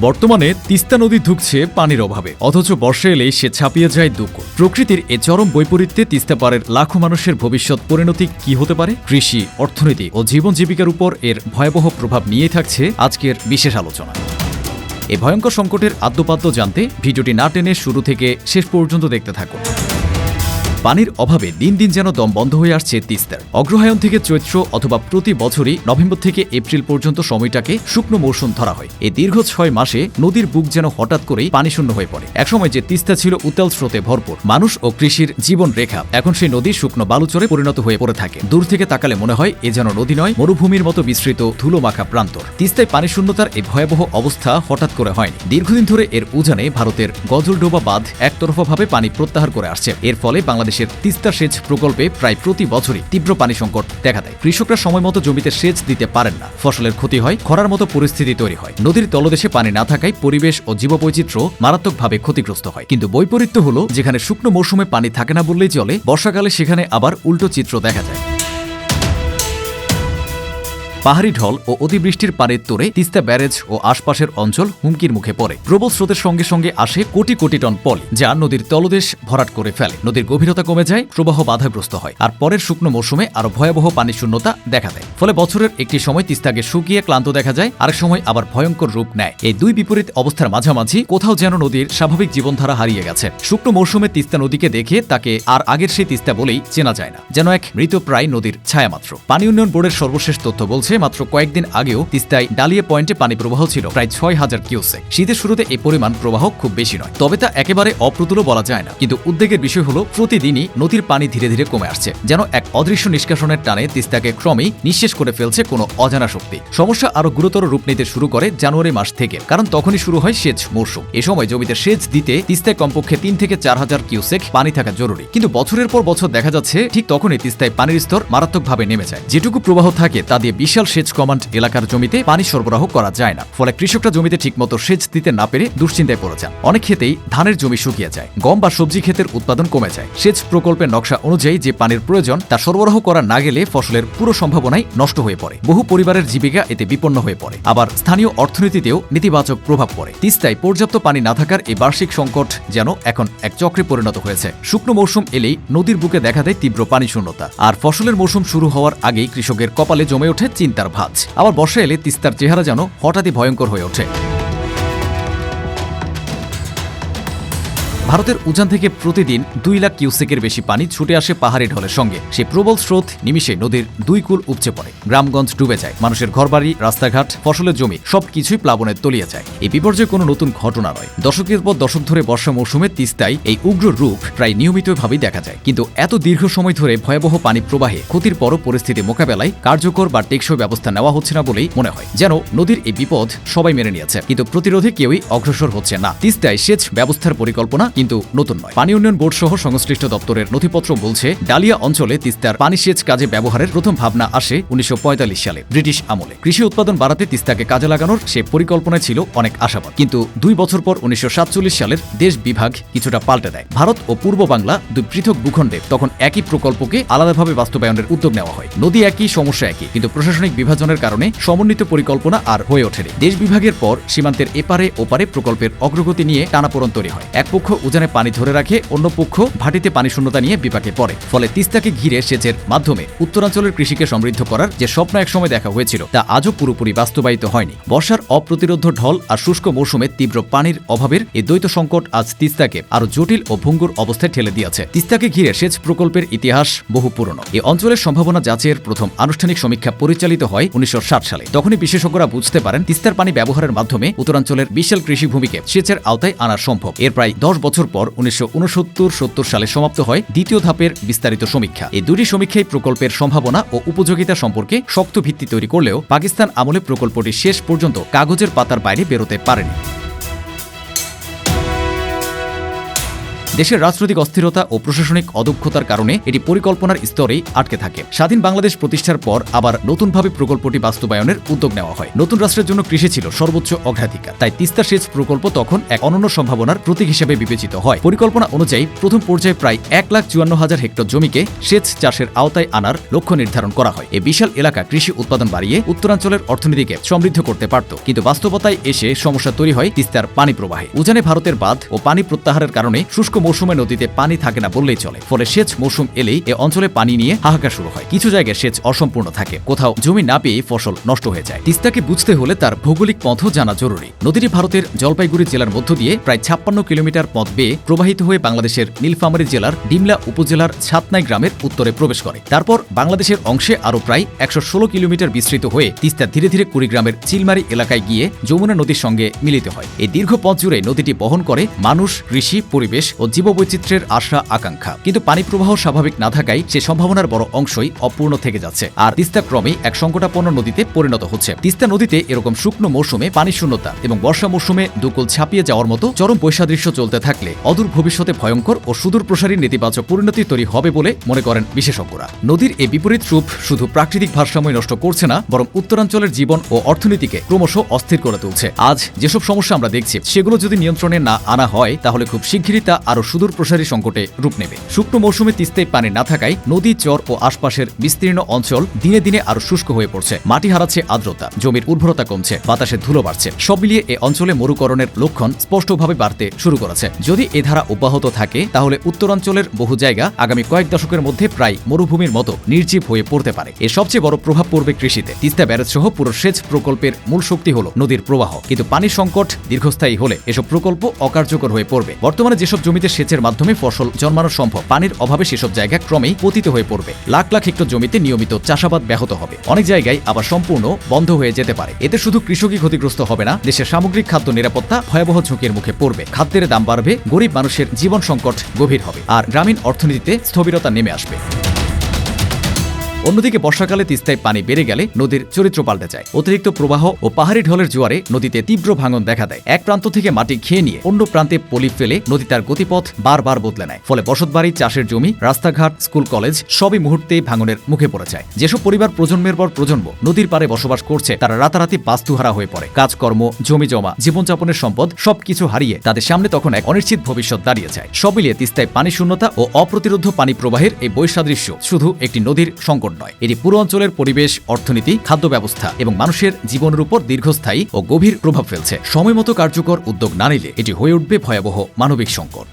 বর্তমানে তিস্তা নদী ধুকছে পানির অভাবে। অথচ বর্ষা এলেই সে ছাপিয়ে যায় দুঃখ। প্রকৃতির এ চরম বৈপরীত্যে তিস্তা পারের লাখো মানুষের ভবিষ্যৎ পরিণতি কি হতে পারে? কৃষি, অর্থনীতি ও জীবন জীবিকার উপর এর ভয়াবহ প্রভাব নিয়ে থাকছে আজকের বিশেষ আলোচনা। এ ভয়ঙ্কর সংকটের আদ্যপাদ্য জানতে ভিডিওটি না টেনে শুরু থেকে শেষ পর্যন্ত দেখতে থাকুন। পানির অভাবে দিন দিন যেন দম বন্ধ হয়ে আসছে তিস্তার। অগ্রহায়ণ থেকে চৈত্র অথবা প্রতি বছরই নভেম্বর থেকে এপ্রিল পর্যন্ত সময়টাকে শুকনো মৌসুম ধরা হয়। এই দীর্ঘ ছয় মাসে নদীর বুক যেন হঠাৎ করেই পানি শূন্য হয়ে পড়ে। একসময় যে তিস্তা ছিল উত্তাল স্রোতে ভরপুর, মানুষ ও কৃষির জীবন রেখা এখন সেই নদী শুকনো বালুচরে পরিণত হয়ে পড়ে থাকে। দূর থেকে তাকালে মনে হয় এ যেন নদী নয়, মরুভূমির মতো বিস্তৃত ধুলো মাখা প্রান্তর। তিস্তায় পানি শূন্যতার এই ভয়াবহ অবস্থা হঠাৎ করে হয়নি। দীর্ঘদিন ধরে এর উজানে ভারতের গজলডোবা বাঁধ একতরফাভাবে পানি প্রত্যাহার করে আসছে। এর ফলে বাংলাদেশের তিস্তা সেচ প্রকল্পে প্রায় প্রতি বছরই তীব্র পানি সংকট দেখা দেয়। কৃষকরা সময় মতো জমিতে সেচ দিতে পারেন না। ফসলের ক্ষতি হয়, খরার মতো পরিস্থিতি তৈরি হয়। নদীর তলদেশে পানি না থাকায় পরিবেশ ও জীববৈচিত্র্য মারাত্মকভাবে ক্ষতিগ্রস্ত হয়। কিন্তু বৈপরীত্য হল, যেখানে শুকনো মৌসুমে পানি থাকে না বললেই চলে, বর্ষাকালে সেখানে আবার উল্টো চিত্র দেখা যায়। পাহাড়ি ঢল ও অতিবৃষ্টির পানির তোরে তিস্তা ব্যারেজ ও আশপাশের অঞ্চল হুমকির মুখে পড়ে। প্রবল স্রোতের সঙ্গে সঙ্গে আসে কোটি কোটি টন পলি, যা নদীর তলদেশ ভরাট করে ফেলে। নদীর গভীরতা কমে যায়, প্রবাহ বাধাগ্রস্ত হয়, আর পরের শুকনো মৌসুমে আরও ভয়াবহ পানি শূন্যতা দেখা দেয়। ফলে বছরের একটি সময় তিস্তাকে শুকিয়ে ক্লান্ত দেখা যায়, আরেক সময় আবার ভয়ঙ্কর রূপ নেয়। এই দুই বিপরীত অবস্থার মাঝামাঝি কোথাও যেন নদীর স্বাভাবিক জীবনধারা হারিয়ে গেছে। শুকনো মৌসুমে তিস্তা নদীকে দেখে তাকে আর আগের সেই তিস্তা বলেই চেনা যায় না, যেন এক মৃতপ্রায় নদীর ছায়া মাত্র পানি উন্নয়ন বোর্ডের সর্বশেষ তথ্য বলছে মাত্র কয়েকদিন আগেও তিস্তায় ডালিয়া পয়েন্টে পানি প্রবাহ ছিল, প্রায় ছয় হাজার কিউসেক শীতের শুরুতে এই পরিমাণ প্রবাহ খুব বেশি নয়, তবে তা একেবারে অপ্রতুলও বলা যায় না। কিন্তু উদ্বেগের বিষয় হলো, প্রতিদিনই নদীর পানি ধীরে ধীরে কমে আসছে, যেন এক অদৃশ্য নিষ্কাশনের টানে তিস্তাকে ক্রমেই নিঃশেষ করে ফেলছে কোনো অজানা শক্তি। সমস্যা আরও গুরুতর রূপ নিতে শুরু করে জানুয়ারি মাস থেকে, কারণ তখনই শুরু হয় সেচ মৌসুম এ সময় জমিতে সেচ দিতে তিস্তায় কমপক্ষে তিন থেকে চার হাজার কিউসেক পানি থাকা জরুরি। কিন্তু বছরের পর বছর দেখা যাচ্ছে, ঠিক তখনই তিস্তায় পানির স্তর মারাত্মকভাবে নেমে যায়। যেটুকু প্রবাহ থাকে, তা দিয়ে বিশাল সেচ কমান্ড এলাকার জমিতে পানি সরবরাহ করা যায় না। ফলে কৃষকরা জমিতে ঠিকমতো সেচ দিতে না পেরে দুশ্চিন্তায় পড়ে যান। অনেক ক্ষেতেই ধানের জমি শুকিয়ে যায়। গম বা সবজি ক্ষেতের উৎপাদন কমে যায়। সেচ প্রকল্পের নকশা অনুযায়ী যে পানির প্রয়োজন, তা সরবরাহ করা না গেলে ফসলের পুরো সম্ভাবনাই নষ্ট হয়ে পড়ে। বহু পরিবারের জীবিকা এতে বিপন্ন হয়ে পড়ে। আবার স্থানীয় অর্থনীতিতেও নেতিবাচক প্রভাব পড়ে। তিস্তায় পর্যাপ্ত পানি না থাকার এই বার্ষিক সংকট যেন এখন এক চক্রে পরিণত হয়েছে। শুকনো মৌসুম এলেই নদীর বুকে দেখা দেয় তীব্র পানি শূন্যতা। আর ফসলের মৌসুম শুরু হওয়ার আগেই কৃষকের কপালে জমে ওঠে চিন্তার ভাঁজ। আবার বর্ষা এলে তিস্তার চেহারা যেন হঠাৎই ভয়ঙ্কর হয়ে ওঠে। ভারতের উজান থেকে প্রতিদিন দুই লাখ কিউসেকের বেশি পানি ছুটে আসে পাহাড়ি ঢলের সঙ্গে। সে প্রবল স্রোত নিমিশে নদীর দুই কুল উপচে পড়ে। গ্রামগঞ্জ ডুবে যায়। মানুষের ঘরবাড়ি, রাস্তাঘাট, ফসলের জমি সবকিছুই প্লাবনে তলিয়ে যায়। এই বিপর্যয় কোনো নতুন ঘটনা নয়। দশকের পর দশক ধরে বর্ষা মৌসুমে তিস্তায় এই উগ্র রূপ প্রায় নিয়মিতভাবেই দেখা যায়। কিন্তু এত দীর্ঘ সময় ধরে ভয়াবহ পানি প্রবাহে ক্ষতির পরও পরিস্থিতি মোকাবেলায় কার্যকর বা টেকসই ব্যবস্থা নেওয়া হচ্ছে না বলেই মনে হয়। যেন নদীর এই বিপদ সবাই মেনে নিয়েছে। কিন্তু প্রতিরোধে কেউই অগ্রসর হচ্ছে না। তিস্তায় সেচ ব্যবস্থার পরিকল্পনা কিন্তু নতুন নয়। পানি উন্নয়ন বোর্ড সহ সংশ্লিষ্ট দপ্তরের নথিপত্র বলছে, ডালিয়া অঞ্চলে তিস্তার পানি সেচ কাজে ব্যবহারের প্রথম ভাবনা আসে উনিশশো পঁয়তাল্লিশ সালে। ব্রিটিশ আমলে। কৃষি উৎপাদন বাড়াতে তিস্তাকে কাজে লাগানোর সে পরিকল্পনা ছিল অনেক আশাবাদ। কিন্তু দুই বছর পর উনিশশো সালের দেশ বিভাগ কিছুটা পাল্টে দেয়। ভারত ও পূর্ব বাংলা দুই পৃথক ভূখণ্ডে তখন একই প্রকল্পকে আলাদাভাবে বাস্তবায়নের উদ্যোগ নেওয়া হয়। নদী একই, সমস্যা একই, কিন্তু প্রশাসনিক বিভাজনের কারণে সমন্বিত পরিকল্পনা আর হয়ে ওঠেনি। দেশ বিভাগের পর সীমান্তের এপারে ওপারে প্রকল্পের অগ্রগতি নিয়ে টানাপোড়ন তৈরি হয়। এক পক্ষ উজানে পানি ধরে রাখে, অন্য পক্ষ ভাটিতে পানি শূন্যতা নিয়ে বিপাকে পড়ে। ফলে তিস্তাকে ঘিরে সেচের মাধ্যমে উত্তরাঞ্চলের কৃষিকে সমৃদ্ধ করার যে স্বপ্ন একসময় দেখা হয়েছিল, তা আজও পুরোপুরি বাস্তবায়িত হয়নি। বর্ষার অপ্রতিরোধ ঢল আর শুষ্ক মৌসুমে তীব্র পানির অভাবের এই দ্বৈত সংকট আজ তিস্তাকে আরও জটিল ও ভঙ্গুর অবস্থায় ঠেলে দিয়েছে। তিস্তাকে ঘিরে সেচ প্রকল্পের ইতিহাস বহু পুরনো। এই অঞ্চলের সম্ভাবনা যাচের প্রথম আনুষ্ঠানিক সমীক্ষা পরিচালিত হয় উনিশশো ষাট সালে। তখনই বিশেষজ্ঞরা বুঝতে পারেন, তিস্তার পানি ব্যবহারের মাধ্যমে উত্তরাঞ্চলের বিশাল কৃষিভূমিকে সেচের আওতায় আনা সম্ভব। এর প্রায় দশ বছর পর উনিশশো সত্তর সালে সমাপ্ত হয় দ্বিতীয় ধাপের বিস্তারিত সমীক্ষা। এই দুটি সমীক্ষায় প্রকল্পের সম্ভাবনা ও উপযোগিতা সম্পর্কে শক্ত ভিত্তি তৈরি করলেও পাকিস্তান আমলে প্রকল্পটি শেষ পর্যন্ত কাগজের পাতার বাইরে বেরোতে পারেনি। দেশের রাজনৈতিক অস্থিরতা ও প্রশাসনিক অদক্ষতার কারণে এটি পরিকল্পনার স্তরেই আটকে থাকে। স্বাধীন বাংলাদেশ প্রতিষ্ঠার পর আবার নতুনভাবে প্রকল্পটি বাস্তবায়নের উদ্যোগ নেওয়া হয়। নতুন রাষ্ট্রের জন্য কৃষি ছিল সর্বোচ্চ অগ্রাধিকার। তাই তিস্তা সেচ প্রকল্প তখন এক অনন্য সম্ভাবনার প্রতীক হিসেবে বিবেচিত হয়। পরিকল্পনা অনুযায়ী প্রথম পর্যায়ে প্রায় এক লাখ চুয়ান্ন হাজার হেক্টর জমিকে সেচ চাষের আওতায় আনার লক্ষ্য নির্ধারণ করা হয়। এই বিশাল এলাকা কৃষি উৎপাদন বাড়িয়ে উত্তরাঞ্চলের অর্থনীতিকে সমৃদ্ধ করতে পারত। কিন্তু বাস্তবতায় এসে সমস্যা তৈরি হয় তিস্তার পানি প্রবাহে। উজানে ভারতের বাঁধ ও পানি প্রত্যাহারের কারণে শুষ্ক মৌসুমে নদীতে পানি থাকে না বললেই চলে। ফলে সেচ মৌসুম এলেই এ অঞ্চলে পানি নিয়ে হাহাকার শুরু হয়। কিছু জায়গায় সেচ অসম্পূর্ণ থাকে। কোথাও জমি না পেয়ে ফসল নষ্ট হয়ে যায়। তিস্তাকে বুঝতে হলে তার ভৌগোলিক পথও জানা জরুরি। নদীটি ভারতের জলপাইগুড়ি জেলার মধ্য দিয়ে প্রায় ছাপ্পান্ন কিলোমিটার পথ বেয়ে প্রবাহিত হয়ে বাংলাদেশের নীলফামারী জেলার ডিমলা উপজেলার ছাতনাই গ্রামের উত্তরে প্রবেশ করে। তারপর বাংলাদেশের অংশে আরও প্রায় একশো ষোলো কিলোমিটার বিস্তৃত হয়ে তিস্তা ধীরে ধীরে কুড়িগ্রামের চিলমারি এলাকায় গিয়ে যমুনা নদীর সঙ্গে মিলিত হয়। এই দীর্ঘ পথ জুড়ে নদীটি বহন করে মানুষ, কৃষি, পরিবেশ ও জীববৈচিত্র্যের আশা, আকাঙ্ক্ষা। কিন্তু পানি প্রবাহ স্বাভাবিক না থাকায় সে সম্ভাবনার বড় অংশই অপূর্ণ থেকে যাচ্ছে। আর তিস্তা ক্রমেই এক সংকটাপন্ন নদীতে পরিণত হচ্ছে। তিস্তা নদীতে এরকম শুকনো মৌসুমে পানি শূন্যতা এবং বর্ষা মৌসুমে দুকুল ছাপিয়ে যাওয়ার মতো চরম বৈসাদৃশ্য চলতে থাকলে অদূর ভবিষ্যতে ভয়ঙ্কর ও সুদূর প্রসারী নেতিবাচক পরিণতি তৈরি হবে বলে মনে করেন বিশেষজ্ঞরা। নদীর এই বিপরীত রূপ শুধু প্রাকৃতিক ভারসাম্য নষ্ট করছে না, বরং উত্তরাঞ্চলের জীবন ও অর্থনীতিকে ক্রমশ অস্থির করে তুলছে। আজ যেসব সমস্যা আমরা দেখছি, সেগুলো যদি নিয়ন্ত্রণে না আনা হয়, তাহলে খুব শীঘ্রই তা আরও সুদূর প্রসারী সংকটে রূপ নেবে। শুকনো মৌসুমে তিস্তায় পানি না থাকায় নদী, চর ও আশপাশের বিস্তীর্ণ অঞ্চল দিনে দিনে আরও শুষ্ক হয়ে পড়ছে। মাটি হারাচ্ছে আর্দ্রতা, জমির উর্বরতা কমছে, বাতাসে ধুলো বাড়ছে। সব মিলিয়ে এ অঞ্চলে মরুকরণের লক্ষণ স্পষ্টভাবে বাড়তে শুরু করেছে। যদি এ ধারা অব্যাহত থাকে, তাহলে উত্তরাঞ্চলের বহু জায়গা আগামী কয়েক দশকের মধ্যে প্রায় মরুভূমির মতো নির্জীব হয়ে পড়তে পারে। এর সবচেয়ে বড় প্রভাব পড়বে কৃষিতে। তিস্তা ব্যারেজ সহ পুরো সেচ প্রকল্পের মূল শক্তি হল নদীর প্রবাহ। কিন্তু পানির সংকট দীর্ঘস্থায়ী হলে এসব প্রকল্প অকার্যকর হয়ে পড়বে। বর্তমানে যেসব জমিতে সেচের মাধ্যমে ফসল জন্মানো সম্ভব। পানির অভাবে সেসব জায়গা ক্রমেই পতিত হয়ে পড়বে। লাখ লাখ হেক্টর জমিতে নিয়মিত চাষাবাদ ব্যাহত হবে। অনেক জায়গায় আবার সম্পূর্ণ বন্ধ হয়ে যেতে পারে। এতে শুধু কৃষকই ক্ষতিগ্রস্ত হবে না, দেশের সামগ্রিক খাদ্য নিরাপত্তা ভয়াবহ ঝুঁকির মুখে পড়বে। খাদ্যের দাম বাড়বে, গরিব মানুষের জীবন সংকট গভীর হবে। আর গ্রামীণ অর্থনীতিতে স্থবিরতা নেমে আসবে। অন্যদিকে বর্ষাকালে তিস্তায় পানি বেড়ে গেলে নদীর চরিত্র পাল্টে যায়। অতিরিক্ত প্রবাহ ও পাহাড়ি ঢলের জোয়ারে নদীতে তীব্র ভাঙন দেখা দেয়। এক প্রান্ত থেকে মাটি খেয়ে নিয়ে অন্য প্রান্তে পলি ফেলে নদী তার গতিপথ বারবার বদলে নেয়। ফলে বসতবাড়ি, চাষের জমি, রাস্তাঘাট, স্কুল, কলেজ সবই মুহূর্তে ভাঙনের মুখে পড়ে যায়। যেসব পরিবার প্রজন্মের পর প্রজন্ম নদীর পারে বসবাস করছে, তারা রাতারাতি বাস্তুহারা হয়ে পড়ে। কাজকর্ম, জমি জমা, জীবনযাপনের সম্পদ সবকিছু হারিয়ে তাদের সামনে তখন এক অনিশ্চিত ভবিষ্যৎ দাঁড়িয়ে যায়। সব মিলিয়ে তিস্তায় পানি শূন্যতা ও অপ্রতিরোধ পানি প্রবাহের এই বৈসাদৃশ্য শুধু একটি নদীর সংকট নয়। এটি পুরো অঞ্চলের পরিবেশ, অর্থনীতি খাদ্য ব্যবস্থা এবং মানুষের জীবনের উপর দীর্ঘস্থায়ী ও গভীর প্রভাব ফেলছে। সময়মতো কার্যকর উদ্যোগ না নিলে এটি হয়ে উঠবে ভয়াবহ মানবিক সংকট।